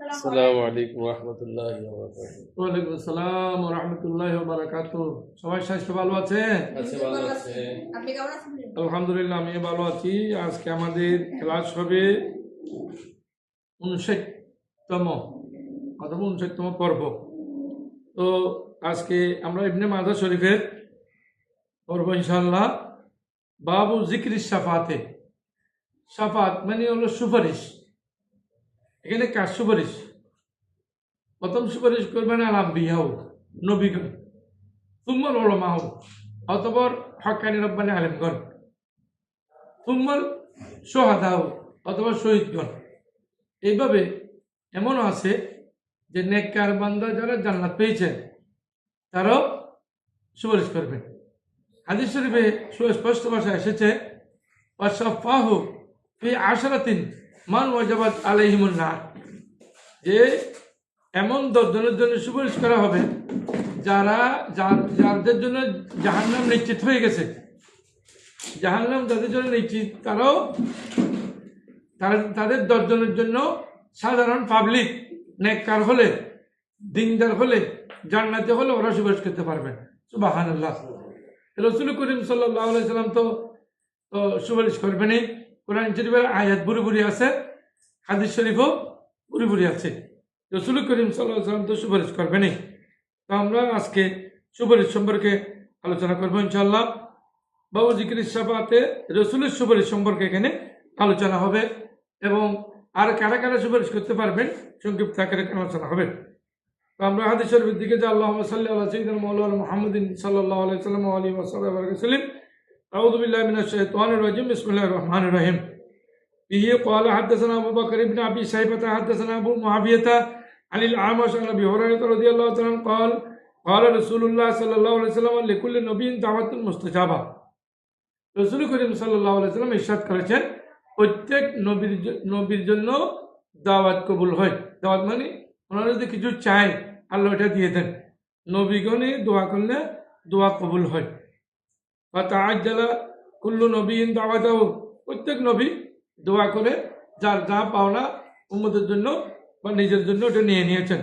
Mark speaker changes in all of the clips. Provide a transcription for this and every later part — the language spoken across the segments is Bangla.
Speaker 1: আসসালামু আলাইকুম রহমতুল্লাহ
Speaker 2: ওয়ালাইকুম আসসালাম রহমতুল্লাহ বারাকাত সবাই স্বাস্থ্য ভালো আছে?
Speaker 1: আছে ভালো আছে।
Speaker 3: আপনি কেমন আছেন?
Speaker 2: আলহামদুলিল্লাহ আমি ভালো আছি। আজকে আমাদের ক্লাস হবে উনষাটতম অথবা উনষাটতম পর্ব। তো আজকে আমরা ইবনে মাজা শরীফের পর্ব ইনশাল্লাহ বাবু জিক্রি সাফাতে। সাফাত মানে হলো সুপারিশ। এখানে কার সুপারিশ? প্রথম সুপারিশ করবেন আলাম বিহাও নবীগণ তুম্মল ওলমাহ অতপর হকানি রব্বানি আলেমগণ তুম্মল সোহাদাও অথবা শহীদগণ। এইভাবে এমনও আছে যে নেককার বান্দা যারা জান্নাত পেয়েছেন তারাও সুপারিশ করবেন। হাদিস শরীফে সুস্পষ্ট ভাষায় এসেছে অসাফাহু ফি আশরাতিন মান ওয়াজাবাত আলাইহিমুন নার। যে এমন দশজনের জন্য সুপারিশ করা হবে, যারা যার- যাদের জন্য জাহান্নাম নিশ্চিত হয়ে গেছে। জাহান্নাম যাদের জন্য নিশ্চিত, তারাও তারা- তাদের দশজনের জন্য সাধারণ পাবলিক, নেককার হলে, দিনদার হলে, জান্নাতে হলে ওরা সুপারিশ করতে পারবেন সুবাহান আল্লাহ রসুল করিম সাল্লাহ সাল্লাম তো তো সুপারিশ করবেনই। কোরআন শরীফের আয়াত বুড়ি বুড়ি আছে। হাদিস শরীফও পুরোপুরি আছে। রসুল করিম সাল্লাহ সাল্লাম তো সুপারিশ করবেনই। তো আমরা আজকে সুপারিশ সম্পর্কে আলোচনা করব ইনশাল্লাহ বাবু জিকির সাফাতে রসুলের সুপারিশ সম্পর্কে এখানে আলোচনা হবে এবং আর কারা কারা সুপারিশ করতে পারবেন সংক্ষিপ্ত আকারে আলোচনা হবে। তো আমরা হাদিস শরীফের দিকে যে আল্লাহ সাল্লাহ সঈদ মৌলান মোহাম্মদিন সাল্লাহ আলাইসালাম আলী ওসাল্লাম রাউদুল্লাহ মিনাশ শেহতান রাজিম। ইসমুল্লাহ রহমান রহিম। به قال حدثنا أبو بكر بن أبي شيبة حدثنا أبو معاوية عن الأعمش عن أبي هريرة رضي الله تعالى عنه قال قال رسول الله صلى الله عليه وسلم لكل نبي دعوة مستجابة রসুল করিম সাল্লাহ সাল্লাম ইরশাদ করেছেন প্রত্যেক নবীর জ- নবীর জন্য দাওয়াত কবুল হয় দাওয়াত মানে ওনারা যদি কিছু চায় আল্লাহ এটা দিয়ে দেন নবীগণে দোয়া করলে দোয়া কবুল হয় বা তাজ্জালা কুল্লু নবীন দাওয়াতাও প্রত্যেক নবী দোয়া করে যার যা পাওনা উম্মদের জন্য বা নিজের জন্য ওটা নিয়ে নিয়েছেন।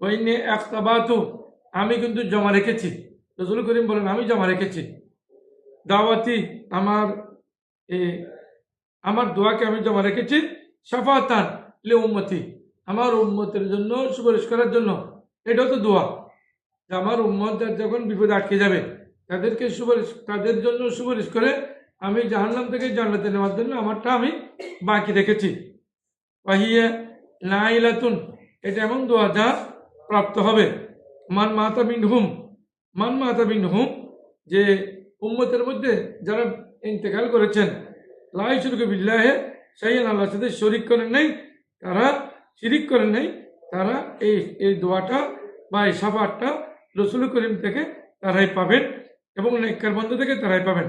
Speaker 2: ওই নিয়ে একতাবাতু আমি কিন্তু জমা রেখেছি। রসুল করিম বলেন, আমি জমা রেখেছি। দাওয়াতি আমার আমার দোয়াকে আমি জমা রেখেছি সাফাতান লে উম্মতি, আমার উম্মতের জন্য সুপারিশ করার জন্য। এটাও তো দোয়া। যে আমার উম্মত যখন বিপদে আটকে যাবে, তাদেরকে সুপারিশ, তাদের জন্য সুপারিশ করে আমি জাহান্নাম থেকে জান্নাতে নেওয়ার জন্য আমারটা আমি বাকি রেখেছি। নাইলাতুন এটা এমন দোয়া যা প্রাপ্ত হবে। মান মাতা বিন হুম মান মাতা বিন হুম যে উম্মতের মধ্যে যারা ইন্তেকাল করেছেন লাই শুরুকে বিল্লাহে সাইয়ান আল্লাহর সাথে শরিক করেন নাই, তারা শিরিক করেন নাই, তারা এই এই দোয়াটা বা এই সাফারটা রসুল করিম থেকে তারাই পাবেন এবং নেককার বন্ধ থেকে তারাই পাবেন।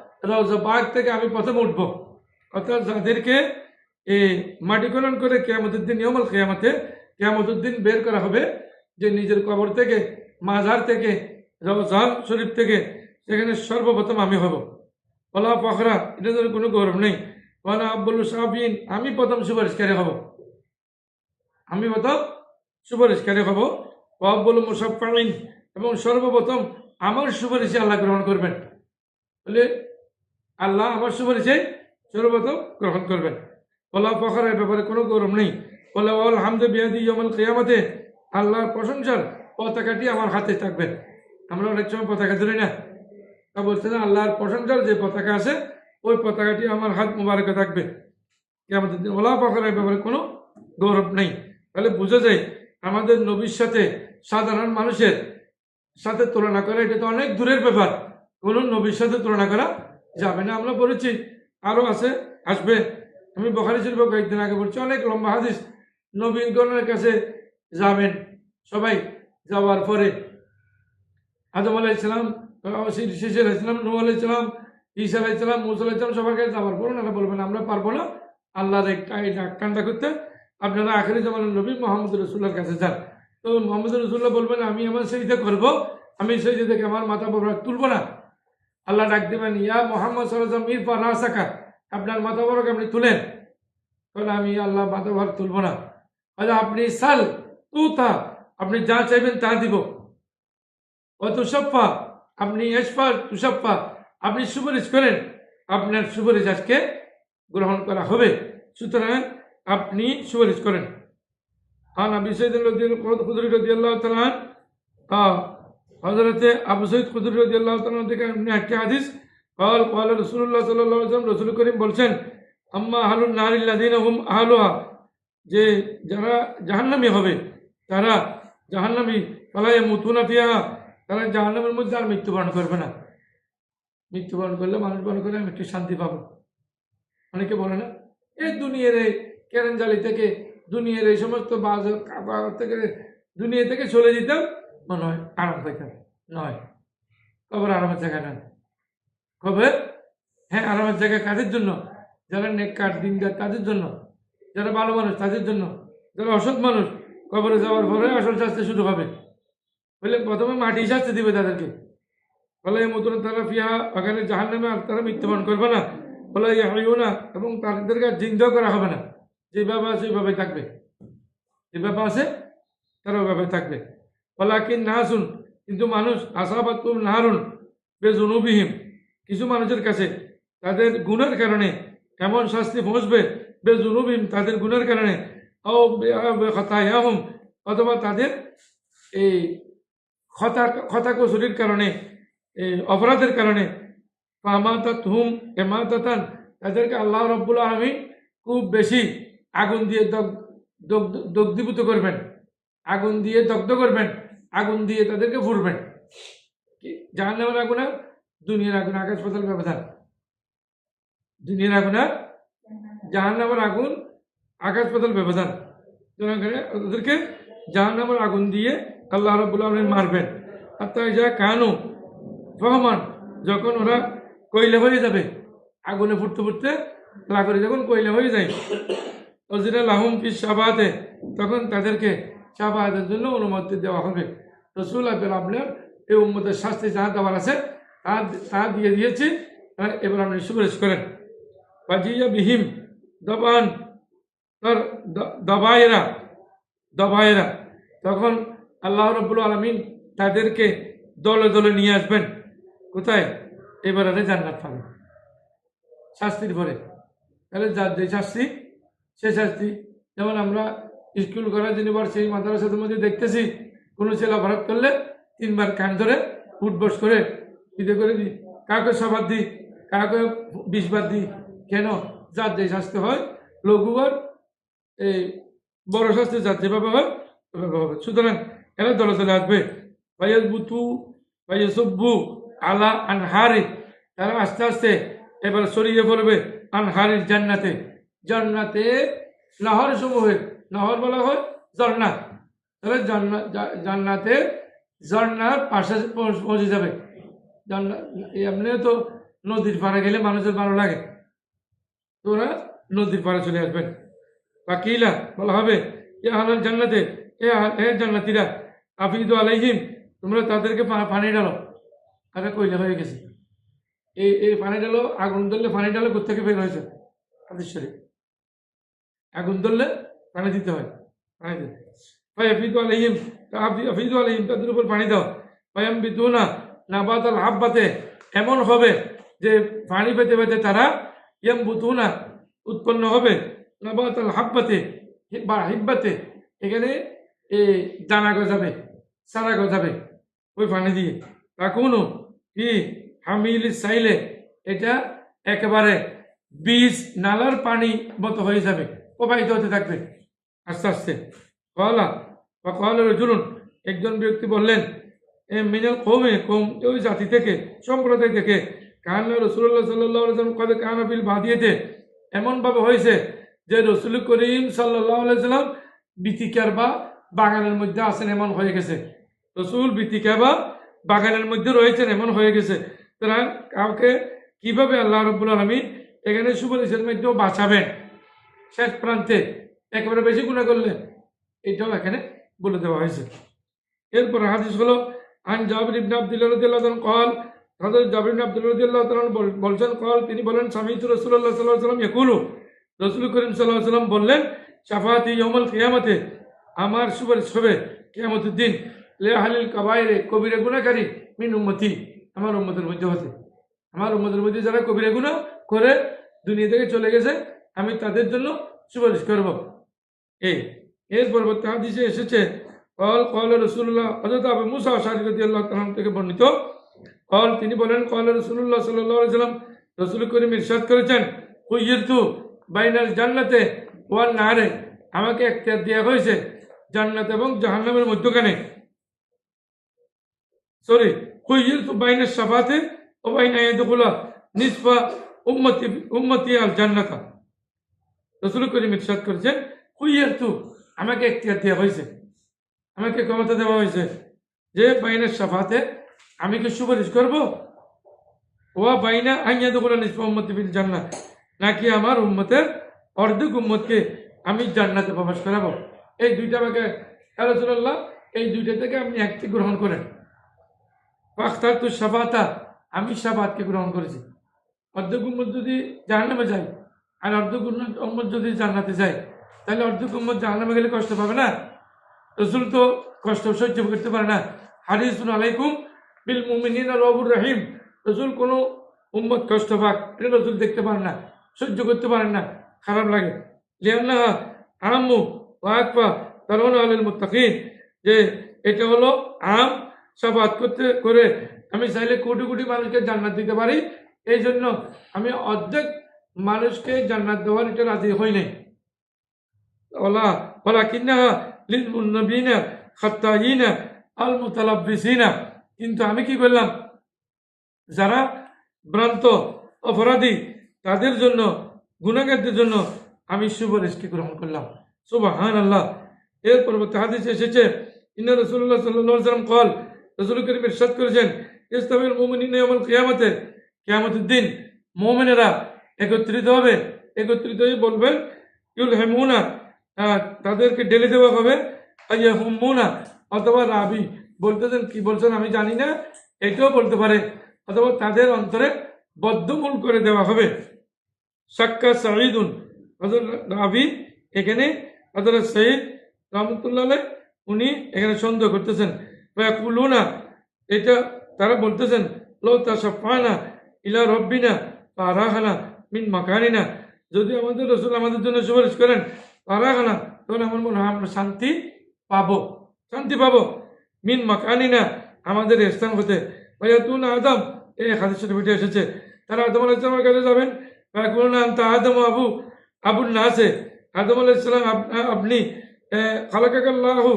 Speaker 2: বাগ থেকে আমি প্রথম উঠব। অর্থাৎ যাদেরকে এই মাটি খনন করে কেয়ামতের দিন নিয়মল কেয়ামতে কেয়ামতুদ্দিন বের করা হবে। যে নিজের কবর থেকে, মাজার থেকে রওজা শরীফ থেকে, সেখানে সর্বপ্রথম আমি হব। ওলা ফখরা এটা যেন কোনো গৌরব নেই। ওলা আব্বুল সাহাবিন আমি প্রথম সুপারিশকারী হব। আমি প্রথম সুপারিশকারী হব। ও আব্বুল মুসাফাইন এবং সর্বপ্রথম আমার সুপারিশে আল্লাহ গ্রহণ করবেন। বলে আল্লাহ আমার সুপারিশে সর্বপ্রথম গ্রহণ করবেন। ওলা ফখরের ব্যাপারে কোনো গৌরব নেই। ওলা ওল হামদে বিয়াদি জমল কেয়ামতে, আল্লাহর প্রশংসার পতাকাটি আমার হাতে থাকবে। আমরা অনেক সময় পতাকা ধরি না। তা বলছে না, আল্লাহর প্রশংসার যে পতাকা আছে, ওই পতাকাটি আমার হাত মুবারকে থাকবে। কেয়ামতের দিন ওলা ফখরের ব্যাপারে কোনো গৌরব নেই। তাহলে বোঝা যায়, আমাদের নবীর সাথে সাধারণ মানুষের সাথে তুলনা করা, এটা তো অনেক দূরের ব্যাপার। কোন নবীর সাথে তুলনা করা যাবে না, আমরা বলেছি, আরও আছে, আসবে। আমি বখারি শরীফ কয়েকদিন আগে বলছি, অনেক লম্বা হাদিস। নবীগণের কাছে যাবেন সবাই যাওয়ার পরে। আদম আলাইসালাম শিশির আলাইসালাম নু আলাইসালাম ঈসা আলাইসালাম মুসা আলাইসালাম সবার কাছে যাওয়ার পর ওনারা বলবেন, আমরা পারব না। আল্লাহর এই ডাক কান্ডা করতে। আপনারা আখেরি জামানের নবী মোহাম্মদ রসুল্লার কাছে যান। তো মোহাম্মদ রসুল্লাহ বলবেন, আমি আমার সেইটা করব। আমি সেইটা থেকে আমার মাথা বড় তুলবো না। আল্লাহ ডাক দিবেন, ইয়া মোহাম্মদ সাল্লাম ইরফা রাসাকা আপনার মাথা বড় আপনি তুলেন। তাহলে আমি আল্লাহ মাথা ভার তুলবো না। আচ্ছা আপনি সাল তু তা আপনি যা চাইবেন তা দিব। ও তুষপ্পা আপনি এসফা তুষপ্পা আপনি সুপারিশ করেন, আপনার সুপারিশ আজকে গ্রহণ করা হবে। সুতরাং আপনি সুপারিশ করেন। আন আবি সৈদ খুদরি রদি আল্লাহ তালান হজরতে আবু সৈদ কুদুর রাজি আল্লাহ তালা থেকে একটি হাদিস, কল কল রসুল্লাহ সাল্লাম রসুল করিম বলছেন, আম্মা আহলুল নারিল্লাদিন হুম আহলোহা যে যারা জাহান্নামি হবে, তারা জাহান্নামি পালায় মুথুনা ফিয়া তারা জাহান্নামের মধ্যে আর মৃত্যুবরণ করবে না। মৃত্যুবরণ করলে মানুষ বরণ করে, আমি একটু শান্তি পাবো। অনেকে বলে না এই দুনিয়ার এই কেরেঞ্জালি থেকে, দুনিয়ার এই সমস্ত বাজার থেকে, দুনিয়া থেকে চলে যেতাম হয় আরাম পাইতাম নয়। কবর আরামের জায়গা না কবে হ্যাঁ আরামের জায়গা কাদের জন্য। যারা নেককার, দিনদার, তাদের জন্য। যারা ভালো মানুষ, তাদের জন্য। যারা অসৎ মানুষ, কবরে যাওয়ার পরে আসল শাস্তি শুরু হবে। বলে প্রথমে মাটি শাস্তি দিবে তাদেরকে। বলে মতন তারা ফিয়া ওখানে জাহান নামে আর তারা মৃত্যুবরণ করবে না। বলে হইও না, এবং তাদেরকে জিন্দাও করা হবে না। যে যেভাবে আছে, ওইভাবে থাকবে। যে যেভাবে আছে, তারা ওইভাবে থাকবে। বলাকিন না শুন কিন্তু মানুষ আশাবাদ তুম নাহারুন বেজনুবিহীন কিছু মানুষের কাছে তাদের গুণের কারণে এমন শাস্তি পৌঁছবে বেজনুবিহীন তাদের গুণের কারণে। ও হতাহম অথবা তাদের এই খতা খতা কসুরির কারণে, এই অপরাধের কারণে। আমাতাত হুম এমাতাতান, তাদেরকে আল্লাহ রব্বুল আলমী খুব বেশি আগুন দিয়ে দগ- দগ্ধ- দগ্ধীভূত করবেন। আগুন দিয়ে দগ্ধ করবেন। আগুন দিয়ে তাদেরকে ফুরবেন জাহান নামের আগুন? আর দুনিয়ার আগুন, আকাশ পাতাল ব্যবধান দুনিয়ার আগুন? আর জাহান নামের আগুন, আকাশ পাতাল ব্যবধান ওদেরকে জাহান নামের আগুন দিয়ে আল্লাহ রব্বুল আলমিন মারবেন। আর তাই যা কানু রহমান যখন ওরা কয়লা হয়ে যাবে, আগুনে ফুটতে ফুটতে লাকড়ি যখন কয়লা হয়ে যায়, অজিরা লাহুম ফি সাবাতে, তখন তাদেরকে সাবাহাতের জন্য অনুমতি দেওয়া হবে। রসুল আবের আপনার এই উম্মতের শাস্তি যা দেওয়ার আছে, তা দিয়ে দিয়েছি। আর এবার আপনি সুপারিশ করেন। বাজিয়া বিহিম, দবান, তার দবায়েরা দবায়েরা। তখন আল্লাহ রব্বুল আলমিন তাদেরকে দলে দলে নিয়ে আসবেন। কোথায়? এবারে জান্নাত পাবে। শাস্তির পরে। তাহলে যার যে শাস্তি, সে শাস্তি। যেমন আমরা স্কুল কলেজ ইউনিভার্সিটি মাদ্রাসাদের মধ্যে দেখতেছি, কোনো ছেলে অপরাধ করলে তিনবার কান ধরে উঠবস করে ইদে করে দিই। কাউকে সবার দিই, কাউকে বিশবার দিই। কেন? যার যে শাস্তি হয় লঘুবার এই বড় শাস্তি যার যেভাবে হয় হবে। সুতরাং এরা দলে দলে আসবে। ভাইয়াল বুতু ভাইয়াসব্বু আলা আনহারি, তারা আস্তে আস্তে এবার সরিয়ে পড়বে আনহারির জান্নাতে। জান্নাতে নহর সমূহে নহর বলা হয় ঝর্ণা তাহলে জান্নাত জা- জান্নাতে ঝর্ণার পাশে পৌঁছে যাবে। এমনিও তো নদীর পাড়ে গেলে মানুষের ভালো লাগে। তো ওরা নদীর পাড়ে চলে আসবেন। বাকিলা বলা হবে, এ হালাল জান্নাতে, এ এ জান্নাতিরা, আফিদু আলাইহিম, তোমরা তাদেরকে পানি ডালো আরে কইলে হয়ে গেছে। এই এই পানি ডালো আগুন ধরলে পানি ডালো কোথেকে বের হয়েছে? হাদিস আগুন ধরলে পানি দিতে হয়। পানি দিতে ভাই আফিদু আলহিম আফিদু আলহিম তাদের উপর পানি দাও। ভাই, আমি বিদু না নাবাত আল হাব্বাতে এমন হবে যে পানি পেতে পেতে তারা ইয়াম বুতু না উৎপন্ন হবে। নাবাত আল হাব্বাতে বা হিব্বাতে, এখানে এ দানা গজাবে সারা গজাবে ওই পানি দিয়ে। তখনও কি হামিল চাইলে এটা একেবারে বীজ নালার পানি মতো হয়ে যাবে, প্রবাহিত হতে থাকবে। আস্তে আস্তে। কলা বা কলার জুলুন একজন ব্যক্তি বললেন, এ মিনাল কৌমে কৌম ওই জাতি থেকে, সম্প্রদায় থেকে কাহানা রসুল্লাহ সাল্লাহ কবে কাহানাবিল বাঁধিয়েতে এমনভাবে হয়েছে যে রসুল করিম সাল্লাম বিতিকার বা বাগানের মধ্যে আছেন এমন হয়ে গেছে। রসুল বিতিকা বা বাগানের মধ্যে রয়েছেন এমন হয়ে গেছে। তারা কাউকে কীভাবে আল্লাহ রব্বুল আলমী এখানে সুপারিশের মধ্যেও বাঁচাবেন? শেষ প্রান্তে একেবারে বেশি গুণা করলে এটাও এখানে বলে দেওয়া হয়েছে। এরপর হাদিস হলো, আন জাবির ইবনে আব্দুল্লাহ রাদিয়াল্লাহু তাআলা কল হযরত জাবির ইবনে আব্দুল্লাহ রাদিয়াল্লাহু তাআলা বলছেন, কল তিনি বলেন, সামিতু রাসূলুল্লাহ সাল্লাল্লাহু আলাইহি ওয়াসাল্লাম ইয়াকুলু রাসূল করিম সাল্লাল্লাহু আলাইহি বললেন শাফাতি ইয়াউমুল কেয়ামতে, আমার সুপারিশ হবে কিয়ামতের দিন। লে হালিল কাবায়রে কবিরা গুনাহকারী, মিন উম্মতি, আমার উম্মতের মধ্যে হতে। আমার উম্মতের মধ্যে যারা কবিরা গুনাহ করে দুনিয়া থেকে চলে গেছে, আমি তাদের জন্য সুপারিশ করব। এই এর পরবর্তী হাদিসে এসেছে, কল কল রসুল্লাহ হজরত আবু মুসা আশারি রাদিয়াল্লাহু তাআলা থেকে বর্ণিত, কল, তিনি বলেন, কল রসুল্লাহ সাল্লাল্লাহু সাল্লাম রসুল করিম ইরশাদ করেছেন হুইয়তু বাইনাল জান্নাতে ওয়ান নারে আমাকে এখতিয়ার দেওয়া হয়েছে জান্নাত এবং জাহান্নামের মধ্যখানে। সরি হুইয়তু বাইনাল সাফাতে ও বাইনা ইয়াদখুলা নিসফা উম্মতি উম্মতি আল জান্নাতা রসুল করিম ইরশাদ করেছেন হুইয়তু আমাকে এখতিয়ার দেওয়া হয়েছে। আমাকে ক্ষমতা দেওয়া হয়েছে। যে বাইনের সাফাতে আমি কি সুপারিশ করব? ও বাইনা আইয়া দোকলা নিসফা উম্মতি জান্নাত। নাকি আমার উম্মতের অর্ধেক উম্মতকে আমি জান্নাতে প্রবেশ করাবো? এই দুইটা আমাকে আলোচনাল্লাহ এই দুইটা থেকে আপনি একটি গ্রহণ করেন। পাখতার তো সাফাতা, আমি সাফাতকে গ্রহণ করেছি। অর্ধেক উম্মত যদি জাহান্নামে যায়, আর অর্ধেক উম্মত যদি জান্নাতে যায় তাহলে অর্ধেক উম্মত জাহান্নামে গেলে কষ্ট পাবে না। রসুল তো কষ্ট সহ্য করতে পারে না। হারিসুন আলাইকুম বিল মুমিনিন রবুর রহিম। রসুল কোনো উম্মত কষ্ট পাক, এটা রসুল দেখতে পারেন না, সহ্য করতে পারেন না, খারাপ লাগে। লিয়ান্না আরাম্মু ওয়াকফা তারওয়ান আলের মুত্তাকিন। যে এটা হলো আম সাফাত করতে, করে আমি চাইলে কোটি কোটি মানুষকে জান্নাত দিতে পারি। এই জন্য আমি অর্ধেক মানুষকে জান্নাত দেওয়ার এটা রাজি হই নাই। লিল মুন্নবিনা খাত্তাইনা আল মুতালাব্বিসিনা কিন্তু আমি কি করলাম? যারা ভ্রান্ত অপরাধী, তাদের জন্য গুণাগারদের জন্য আমি সুপারিশকে গ্রহণ করলাম। সুবাহান আল্লাহ এর পরবর্তী হাদিসে এসেছে, ইন্না রসুল্লাহ সাল্লাহ সাল্লাম কল রসুল করিম ইরশাদ করেছেন ইসলামের মোমিনিন আমল কিয়ামতে কিয়ামতের দিন মোমেনেরা একত্রিত হবে, একত্রিত হয়ে বলবেন ইউল হেমুনা তাদেরকে ডেলে দেওয়া হবে। হুম্মুনা অথবা রাবি। বলতেছেন, কি বলছেন আমি জানি না এটাও বলতে পারে। অথবা তাদের অন্তরে বদ্ধমূল করে দেওয়া হবে। সাক্কা হজরত রাবি এখানে হজরত সঈদ রহমতুল্লাহ উনি এখানে সন্দেহ করতেছেন। কুলুনা এটা তারা বলতেছেন, লো তাসাফানা ইলা রব্বিনা পারাহানা মিন মাকানিনা। যদি আমাদের রসুল আমাদের জন্য সুপারিশ করেন পারাহানা তখন আমার মনে হয় আমরা শান্তি পাবো। শান্তি পাবো। মিন মাকানিনা, আমাদের স্থান হতে। তুন আদম, এই হাদিস শরীফে এসেছে। তারা আদম আলাইসলামের কাছে যাবেন। তা আদম আবু আবুল নাসে। আদম আলাইসালাম আপনি খালাকাল্লাহ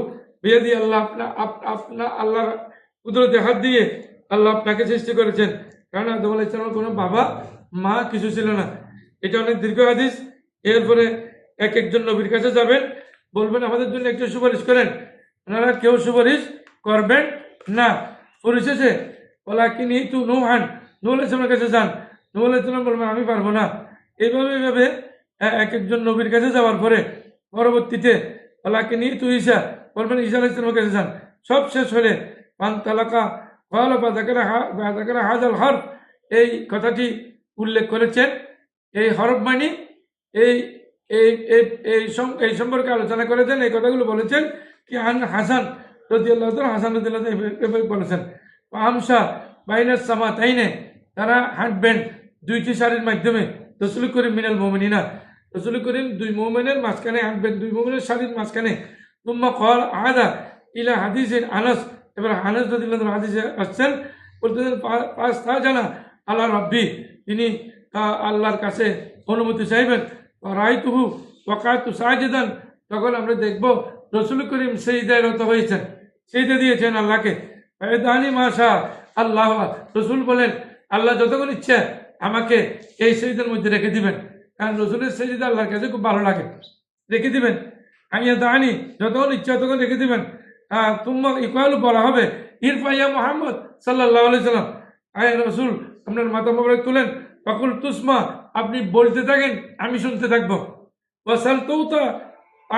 Speaker 2: বিয়াদি আল্লাহ আপনা, আপ- আপনা, আল্লাহর কুদরতে হাত দিয়ে আল্লাহ আপনাকে সৃষ্টি করেছেন। কারণ আদম আলাইসালামের কোনো বাবা, মা কিছু ছিল না। এটা অনেক দীর্ঘ হাদিস। এরপরে এক একজন নবীর কাছে যাবেন, বলবেন, আমাদের জন্য একটু সুপারিশ করেন। ওনারা কেউ সুপারিশ করবেন না। পরিশেষে ওলা কিনি তু নুহান। নুল ইসলামের কাছে যান। নুল ইসলাম বলবেন, আমি পারব না। এইভাবে এইভাবে এক একজন নবীর কাছে যাওয়ার পরে, পরবর্তীতে ওলা কিনি তু ঈশা? বলবেন, ঈশা আলাহ কাছে যান। সব শেষ হলে পান তালাকা দেখারা হাজাল হর এই কথাটি উল্লেখ করেছেন। এই হরফ মানি, এই এই এই এই সম- এই সম্পর্কে আলোচনা করেছেন, এই কথাগুলো বলেছেন কি হাসান রদিয়াল্লাহ হাসান রদিয়াল্লাহ বলেছেন আমসা বাইনার সামা তাইনে তারা হাঁটবেন দুইটি শাড়ির মাধ্যমে, রসুল করিম মিনাল মোমিনা রসুল করিম দুই মোমেনের মাঝখানে হাঁটবেন, দুই মোমেনের শাড়ির মাঝখানে। তুম্মা কল আদা ইলা হাদিসের আনাস, এবার আনাস রদিল্লাহ হাদিসে আসছেন বলতেছেন পাঁচ তা জানা আল্লাহ রব্বি। তিনি আল্লাহর কাছে অনুমতি চাইবেন রায় তুহু ওকাতু সাহায্যান তখন আমরা দেখব রসুল করিম সেই রত হয়েছেন। সেইটা দিয়েছেন আল্লাহকে। দানি মাসা আল্লাহ। রসুল বলেন আল্লাহ যতক্ষণ ইচ্ছা আমাকে এই সেইদের মধ্যে রেখে দিবেন। কারণ রসুলের সেইদিদা আল্লাহর কাছে খুব ভালো লাগে। রেখে দিবেন। আইয়া দানি যতক্ষণ ইচ্ছা ততক্ষণ রেখে দিবেন। আহ, তুম্মা ইকবাল বলা হবে ইরফাইয়া মোহাম্মদ সাল্লাহ সাল্লাম আয় রসুল আপনার মাথা মোবারক তুলেন। ফাকুল তুসমা, আপনি বলতে থাকেন, আমি শুনতে থাকব। ওয়াসাল তৌতা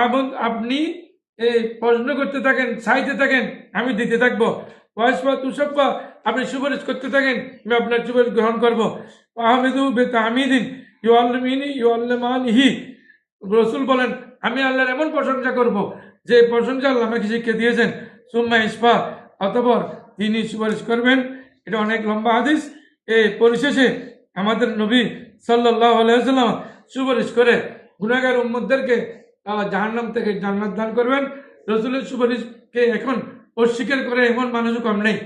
Speaker 2: এবং আপনি প্রশ্ন করতে থাকেন, চাইতে থাকেন, আমি দিতে থাকব। ওয়াসপা তুষপ্পা আপনি সুপারিশ করতে থাকেন, আমি আপনার সুপারিশ গ্রহণ করব। আহমেদু বে তাহমিদিন ইউ আল্লমিনী ইউ আল্লমানিহি রসুল বলেন, আমি আল্লাহর এমন প্রশংসা করব, যে প্রশংসা আল্লাহ আমাকে শিখে দিয়েছেন। সুম্মা ইস্পা অতপর তিনি সুপারিশ করবেন। এটা অনেক লম্বা হাদিস। এই পরিশেষে আমাদের নবী আলাইসাল্লাম সুপারিশ করে গুণাগার উম্মদদেরকে জাহান্নাম থেকে জান্নাত দান করবেন। রসুলের সুপারিশকে এখন অস্বীকার করে এমন মানুষও কম নেই।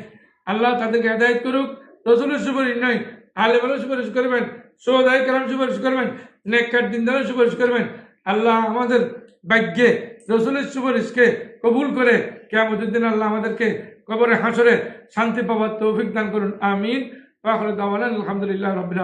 Speaker 2: আল্লাহ তাদেরকে হেদায়ত করুক, রসুলের সুপারিশ নয়, আলেমেরও সুপারিশ করবেন সৌদায় কালাম সুপারিশ করবেন, নেককার দিনদারও সুপারিশ করবেন। আল্লাহ আমাদের ভাগ্যে রসুলের সুপারিশকে কবুল করে কেমন দিন আল্লাহ আমাদেরকে কবরে হাসরে শান্তি পাওয়ার তৌফিক দান করুন। আমিন। আলহামদুলিল্লাহ রবিন